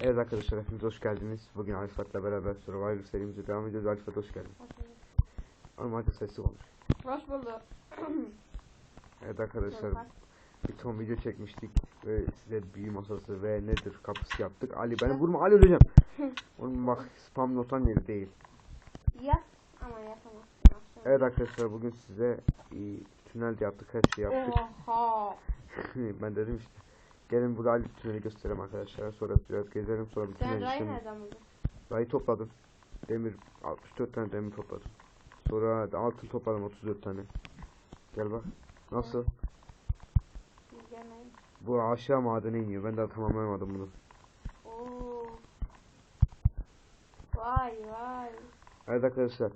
Evet arkadaşlar hepiniz hoş geldiniz. Bugün Alfat'la beraber Survivor serimize devam ediyoruz. Alfat hoş geldin. Hoş bulduk. Ama hadi sesli konuş. Hoş bulduk. Evet arkadaşlar bir ton video çekmiştik ve size büyü masası ve nedir kapısı yaptık. Ali beni vurma Ali öleceğim. Oğlum bak spam notan yeri değil. Yat ama akşam. Evet arkadaşlar bugün size e, tünel yaptık her şeyi yaptık. Ben dedim işte. Gelin burada Ali tüneli göstereyim arkadaşlar. Sonra biraz gezelim sonra bir Sen Ray'ı işlemi. nereden buldun? Rayı topladım. Demir 64 tane demir topladım. Sonra da altın topladım 34 tane. Gel bak. Nasıl? Bu aşağı madene iniyor. Ben daha tamamlayamadım bunu. Oo. Vay vay. Evet arkadaşlar.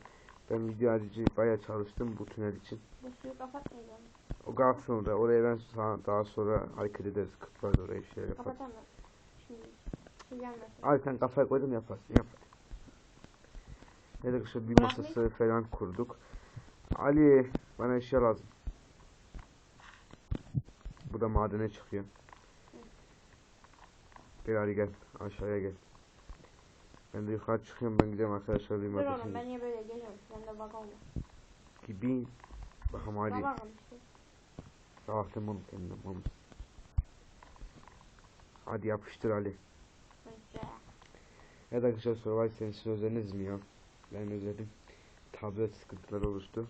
Ben video harici bayağı çalıştım bu tünel için. Bu suyu kapatmayacağım. O kalksın da oraya ben sa- daha sonra hareket ederiz. Kıtlar oraya şeyler yapar. Kapatamam. Şimdi gelmesin. Abi sen kafaya koydum yaparsın yap. Evet arkadaşlar bir masası falan kurduk. Ali bana eşya lazım. Bu da madene çıkıyor. Gel Ali gel aşağıya gel. Ben de yukarı çıkıyorum ben gidiyorum arkadaşlar Dur oğlum ben niye böyle geliyorum? Ben de bak olma. gibi. Bakalım Ali. Babam işte. Sağlıklı mı kendine mum. Hadi yapıştır Ali. Evet arkadaşlar Survivor serisini özlediniz mi ya? Ben özledim. Tablet sıkıntıları oluştu.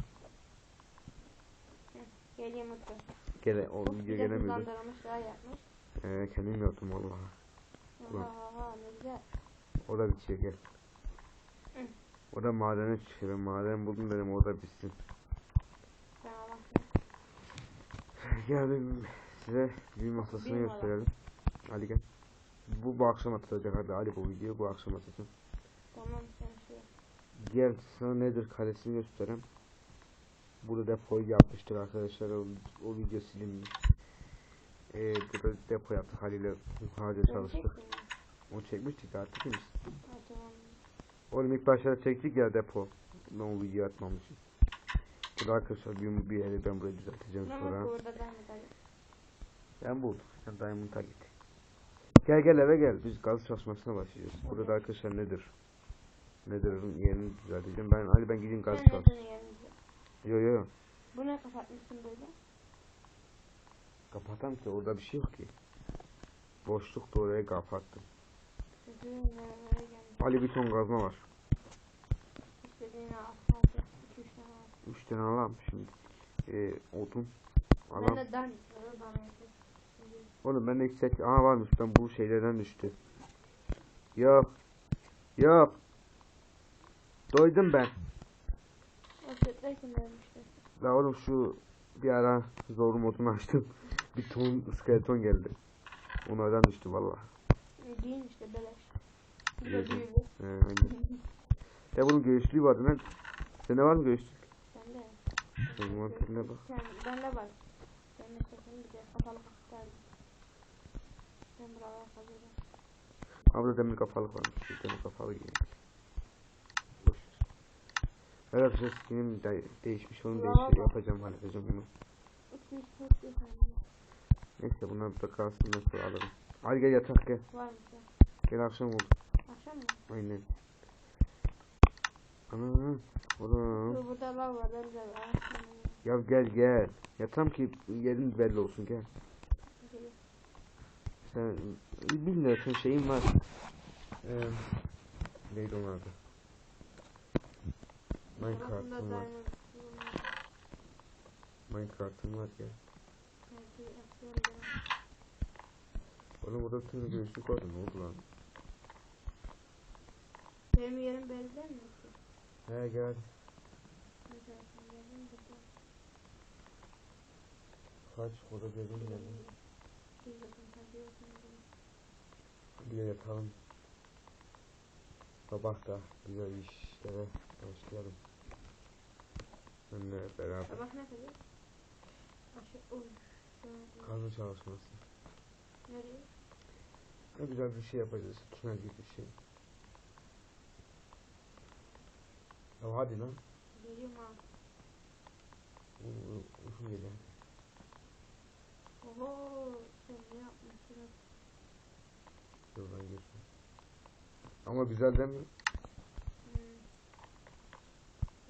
Geleyim mutlu. Gele, o Çok video yapmış. Ee, kendim yaptım. Oha oha ne güzel. O da bitiyor gel. Hı. O da madene çıkıyor. Maden buldum dedim o da bitsin. Ben Allah. Geldim size bir masasını gösterelim. Ali gel. Bu bu akşam atılacak hadi Ali bu video bu akşam atacağım. Tamam sen şey. Gel sana nedir kalesini göstereyim. Burada depoyu yapmıştık arkadaşlar. O, o video silinmiş. Ee, burada depo yaptık Halil'le yukarıda çalıştık. Görecek miyim? Onu çekmiştik artık biz. Ha, tamam. Oğlum ilk başta çektik ya depo. Ben o video atmamışım. Burada arkadaşlar bir, bir yeri ben burayı düzelteceğim sonra. burada dayı. Ben buldum. Sen Diamond'a git. Gel gel eve gel. Biz gaz çalışmasına başlayacağız. Burada da arkadaşlar nedir? Nedir'in yerini düzelteceğim. Ben Ali ben gideyim gaz çalış. Yo yo yo. Bu ne kapatmışsın böyle? Kapatam ki orada bir şey yok ki. Boşlukta oraya kapattım. Gelmiş. Ali bir ton gazma var. İstediğini al. Üç tane alalım şimdi. Ee, odun. Ben Alalım. de dan. Oğlum ben de yüksek. Aha varmış ben bu şeylerden düştü. Yok. Yok. Doydum ben. La oğlum şu bir ara zor modunu açtım. Bir ton skeleton geldi. Onlardan düştü valla. E, Değil işte beleş. Büyüdü. He aynen. Ya bunun göğüslüğü vardı lan. Sende var mı göğüslük? Sen de. Senin mantıkına bak. Sen, ben de var. Ben de sakın bir de kapalı kapatlar. Ben buralara kazıyorum. Abla demir kafalık varmış. Demir kafalı giyin. Ver. Evet arkadaşlar skinim de değişmiş onu değiştir yapacağım halledeceğim bunu. Neyse bunlar da kalsın sonra alırım. Hadi gel yatak gel. Var mı sen? Gel akşam oldu. Akşam mı? Aynen. Ana. Oğlum. Burada lav var. Akşam Ya gel gel. Yatam ki yerin belli olsun gel. Sen bilmiyorsun şeyin var. Ee, neydi onun adı? Minecraft'ın var. Minecraft'ın var ben. Oğlum orada tüm göğüslük vardı ne oldu lan? Benim yerim belli değil mi? He gel. Kaç orada dedim geldim. Bir yatalım. Sabah da güzel işlere başlayalım. Benimle beraber. Sabah ne kadar? Kazma çalışması. Nereye? Ne güzel bir şey yapacağız. Tünel gibi bir şey. Ya hadi lan. Geliyorum ha. U- u- Uykum geliyor. Oho. Sen ne yapmışsın? Dur ben girsin. Ama güzel değil mi?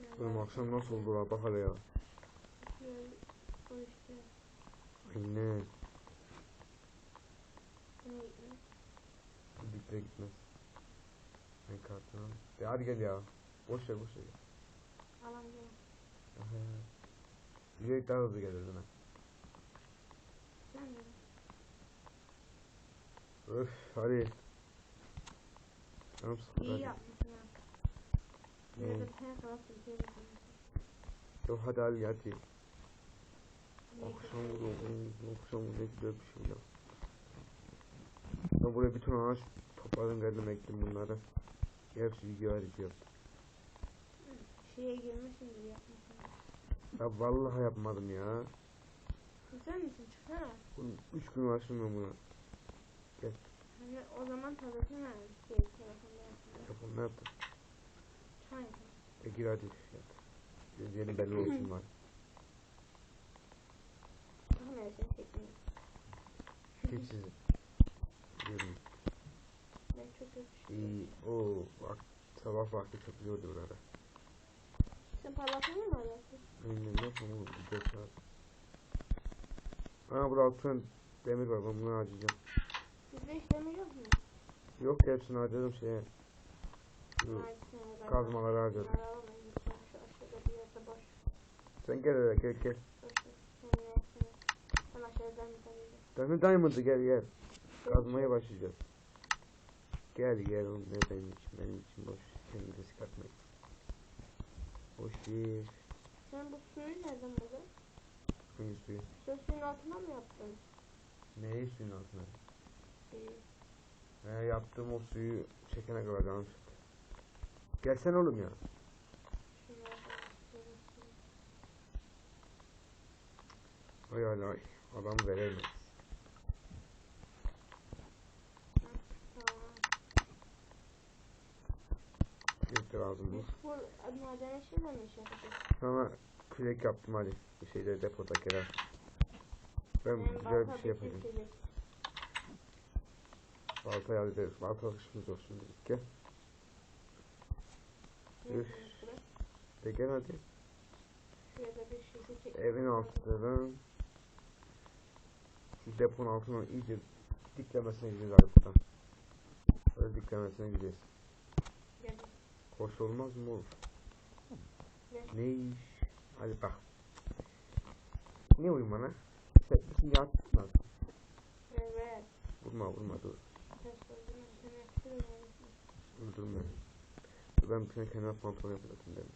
Hmm. Oğlum akşam nasıl oldu la bak hele ya. Aynen. Dikte gitmez. Ben kartını. De hadi gel ya. Boş ver boş ver. Aha. Yürek daha hızlı gelirdin ha. Sen de. Öf hadi. Canım sıkıldı İyi hadi. yapmışsın ha. Ne? Burada bir tane bir şey yapmışsın. Yok hadi hadi hadi. Akşam vuruyor. Akşam vuruyor. Güzel bir şey ya. Ben buraya bütün ağaç topladım geldim ektim bunları. Hepsi video arayacağım. Şeye girmişsindir yapmışsın. Ya vallahi yapmadım ya. Güzel misin? Çıksana. Oğlum, Üç gün uğraşmıyorum buna. Hani o zaman tabletini ver. Şey, telefonda ne yaptın? Çay yapma. E gir hadi. Yat. Göz yeni belli olsun var. Kamerasını çekmiyor. Sizin. Biliyorum. Ben çok şey. İyi. Oo, bak. Sabah vakti çok güzel oldu burada. Sen parlatmayı mı arıyorsun? Aynen oğlum. Bir dört. Aa burada altın demir var. Ben bunu harcayacağım. Bizde işlemi yok mu? Yok hepsini harcadım şeye. Şu kazmaları harcadım. Sen gel hele gel gel. Yiyeceğim. Demir diamond'ı gel gel. Kazmaya başlayacağız. Gel gel oğlum ne benim için benim için boş. Kendini sıkartmayın. Boş değil. Sen bu suyu nereden buldun? Hangi suyu? Sen suyun altına mı yaptın? Neyi suyun altına? İyi. He yaptığım o suyu çekene kadar canım sıktı. Gelsene oğlum ya. Ay ay ay. Adam veremez. Tamam. Yok lazım bu. Bu işiyle mi iş yapacağız? Sana kürek yaptım hadi. Bir şeyleri depoda kerer. Ben Benim güzel bir şey yapacağım. Balta yardım ederiz. Balta alışımız olsun dedik. Ne Üf. De gel hadi. Çek. Evin altından şu deponun altına iyice diklemesine gideceğiz buradan. Böyle diklemesine gideceğiz. Hoş olmaz mı olur? Ne? Ne iş? Hadi bak. Ne uyuma lan? Sen bizim yatsın Evet. Vurma vurma dur. Dur dur ben. Dur ben bir tane kendime pantolon yapacağım dedim.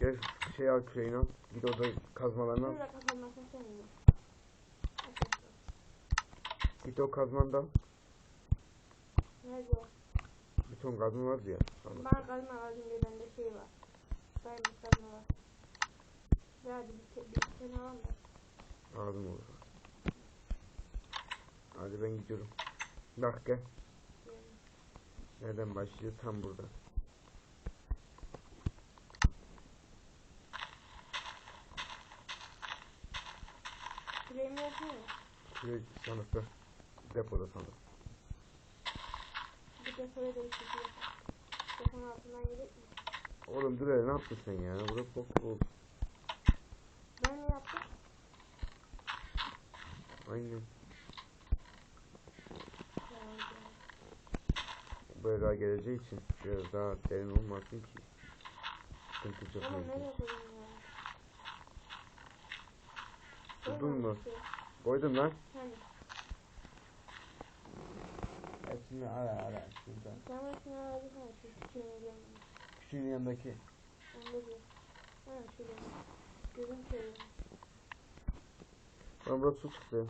Gel şey al küreğini al. Git orada kazmalarını al. Git o kazmanı da al. Nerede o? Bir ton kazma vardı ya. Al. Bana kazma lazım diye bende şey var. Diamond kazma var. Ya hadi bir, bir tane al da. Lazım olur. Hadi ben gidiyorum. Bak gel. Nereden başlıyor? Tam burada. Küreğimi yapsana. Kürek sandıkta. Depoda sandık. Altından girip mi? Oğlum dur ne yaptın sen ya? Burada bok bok. Ben mi yaptım? Aynen. Böyle daha geleceği için biraz daha derin olmasın ki. Sıkıntı çok Ama nereye koydum ya? Buldun mu? Koydum lan. Hani? Hepsini ara ara. Şurada. Sen bunu şuna versene. Şu küçüğünü görmüyorum. Küçüğün yanındaki. Onda bir. Ha şurada. Gözüm kırıyor. Lan burada su çıktı.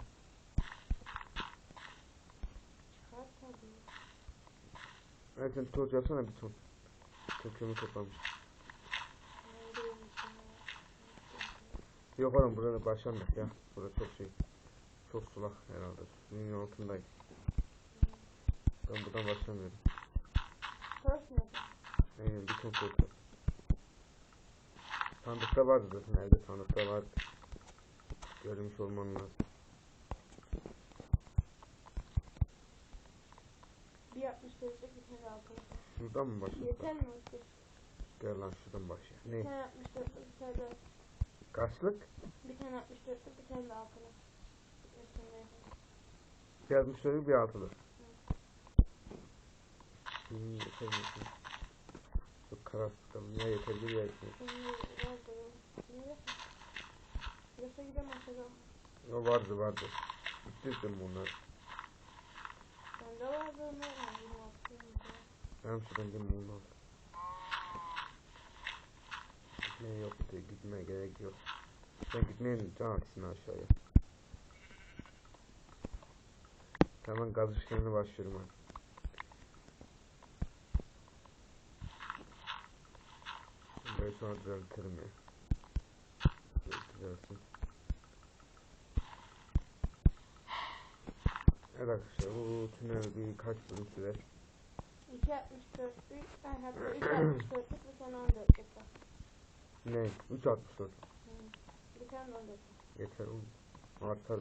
Çıkar tabii. Evet sen toz yapsana bir ton. Kökümü ya? Yok oğlum burada başlandık ya. Burada çok şey. Çok sulak herhalde. Suyun altındayız. Ben buradan başlamıyorum. Nerede? Aynen bir ton kökü. Sandıkta vardı zaten evde sandıkta vardı. Görmüş olman lazım. Bir 60 dörtlük bir tane altın. Şuradan mı başlayalım? Yeter mi Özgür? Gel lan şuradan başlayalım. Bir Ne? tane 64'lük bir tane de Kaçlık? bir tane 64'lük bir tane de altın. Üstünde yapalım. Yazmış şöyle bir altılı. Hmm, yeter mi? Çok kaldım. Ya yeter bir ya yeter. Şimdi var da ne yapayım? Yoksa gidemem aşağıda. O vardı vardı. Bitirdim attım. Ben mum al. Gitmeye yok diye gitmeye gerek yok. Ben gitmeyin can aksın aşağıya. Hemen gaz işlemine başlıyorum ben. Böyle sonra düzeltirim ya. Düzelsin. Evet arkadaşlar bu tünel bir kaç yıl sürer? 2.64'lük, ay hatta 3.64'lük bir tane 14'lük var. Ne? 3.64. Bir tane de 14'lük. Yeter oğlum. Artar.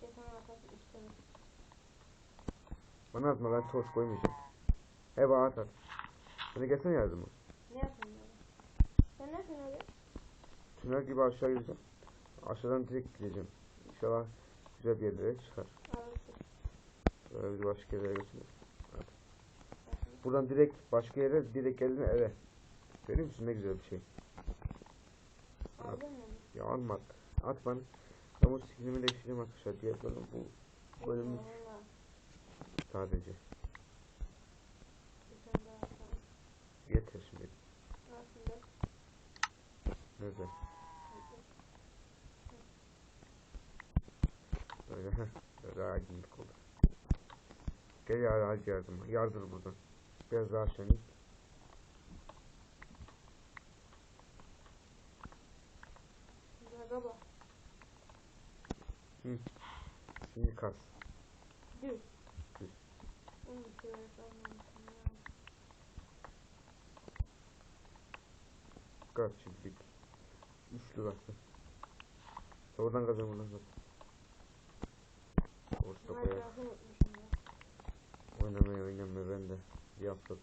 Geçen arkadaşım istedim. Bana atma ben toz koymayacağım. Bana at at. Bana gelsene yardıma. Ne yapayım? Sen ne yapıyorsun öyle? Tünel gibi aşağı gideceğim. Aşağıdan direkt gideceğim. İnşallah güzel bir yerlere çıkar. Böyle bir başka yerlere götürür. Buradan direkt başka yere direkt geldin eve. Görüyor musun ne güzel bir şey. Mı? Ya alma at. At bana. Bu skinimi değiştireyim arkadaşlar diye böyle bu bölümü Valla. sadece. Bir tane daha atalım. Yeter şimdi. Aslında. Nerede? Böyle heh. Oldu. Gel ya hadi yardıma. Yardır buradan. Biraz daha in. Gaga bak. Şimdi kas. Düz. Düz. Gaz şimdilik. Üçlü gazı. Oradan gazı buradan gazı. Orta koyar. Minecraft'ı unutmuşum ya. Oynamaya oynamaya ben de. Hafta.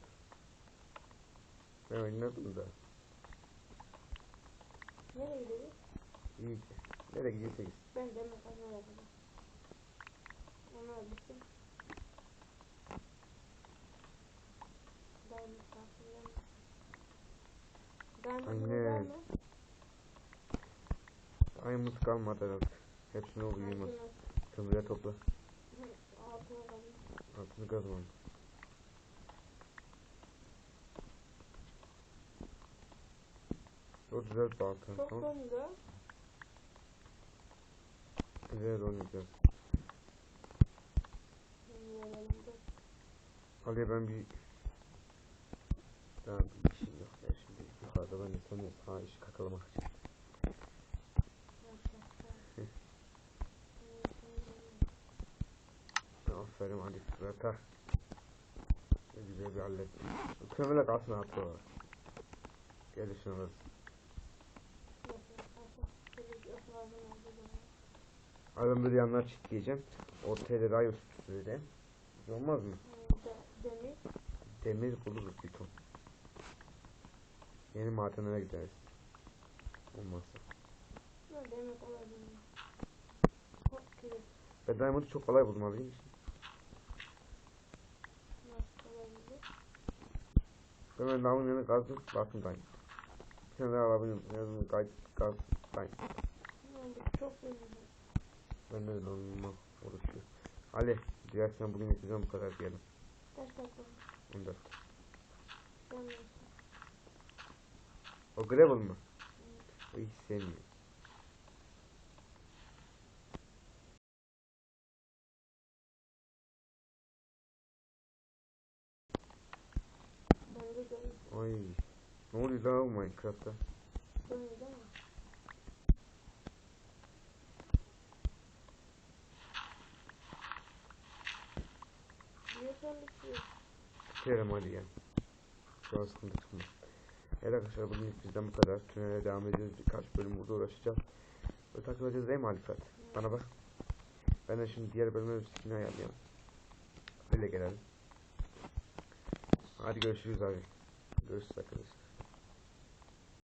Ben oynadım da. Nereye gidiyoruz? İyi. Nereye gidiyorsa gitsin. Ben de mesajına yapacağım. Onu öldürsün. Ben misafirlerim. Ben Aynen. Ayımız kalmadı herhalde. Hepsini yiyemez. Kömüre topla. Altına kalmış. Altını kazmam. Çok güzel bir altın. Çok Tamam. dondu. Güzel oynayacağız. Ali ben bir Tamam bir işim yok ya şimdi yukarıda ben de seni sana işi kakalamak için. Aferin Ali Fırat'a. Ne güzel bir hallettim. Kömürle kalsın hatta. Gelişin orası. Adam böyle yanlar çitleyeceğim. Ortaya da rayon sütüyle. Olmaz mı? Demir. Demir buluruz bir ton. Yeni madenlere gideriz. Olmazsa. Ben Diamond'ı çok kolay buldum abi. biliyor musun? Nasıl olabilir? Kazdım. Baktım Diamond. Bir tane daha lavın yanına kaz, kaz, Diamond. Yani bu çok. Ben de lavınma uğraşıyor. Ali, dilersen bugün yapacağım bu kadar diyelim. Kaç dakika? 14. Ben de. O gravel mı? Hiç sevmiyorum. Ben de görüyorum. Ay. Lan o Minecraft'ta? Dönüyor değil mi? Diyorsan bitiyor. Bitirelim hadi gel. Şu an sıkıntı çıkmaz. Evet arkadaşlar bugün bizden bu kadar. Tünele devam ediyoruz. Birkaç bölüm burada uğraşacağız. Böyle takip edeceğiz değil mi Alifat? Bana bak. Ben de şimdi diğer bir skin ayarlayayım. Öyle gelelim. Hadi görüşürüz abi. Görüşürüz arkadaşlar.